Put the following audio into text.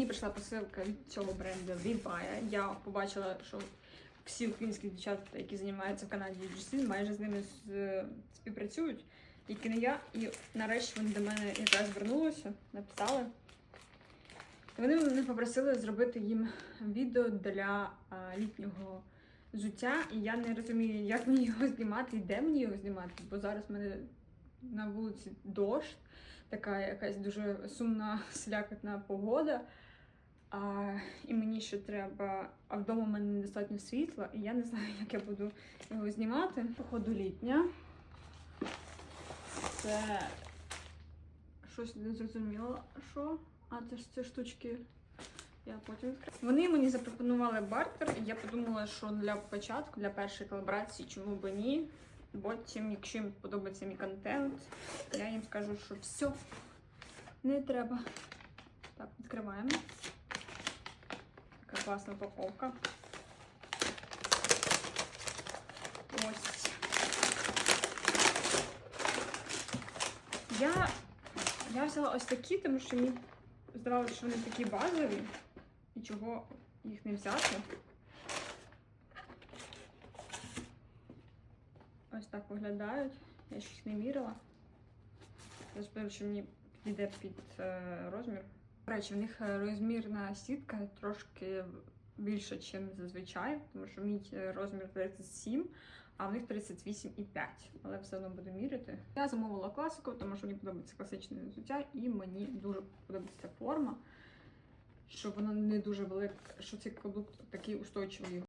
Мені прийшла посилка від цього бренду Vivaya. Я побачила, що всі українські дівчата, які займаються в Канаді UGC, майже з ними співпрацюють, тільки не я. І нарешті вони до мене якраз звернулися, написали. І вони мене попросили зробити їм відео для літнього взуття, і я не розумію, як мені його знімати і де мені його знімати, бо зараз в мене на вулиці дощ, така якась дуже сумна слякотна погода. А, і мені ще треба, а вдома в мене недостатньо світла, і я не знаю, як я буду його знімати. Походу літня. Це щось не зрозуміло, що. А це ж ці штучки. Я потім. Вони мені запропонували бартер, і я подумала, що для початку, для першої колаборації, чому би ні. Потім, якщо їм подобається мій контент, я їм скажу, що все, не треба. Так, відкриваємо. Класна упаковка. Ось. Я, я взяла ось такі, тому що мені здавалося, що вони такі базові. І чого їх не взяти. Ось так виглядають. Я ще їх не мірила. Я сподіваюся, що мені підійде під е, розмір. Речі, в них е, розмірна сітка трошки більша, ніж зазвичай, тому що мій е, розмір 37, а в них 38,5. Але все одно буду міряти. Я замовила класику, тому що мені подобається класичне взуття, і мені дуже подобається форма, що воно не дуже велика, що цей каблук такий устойчивий.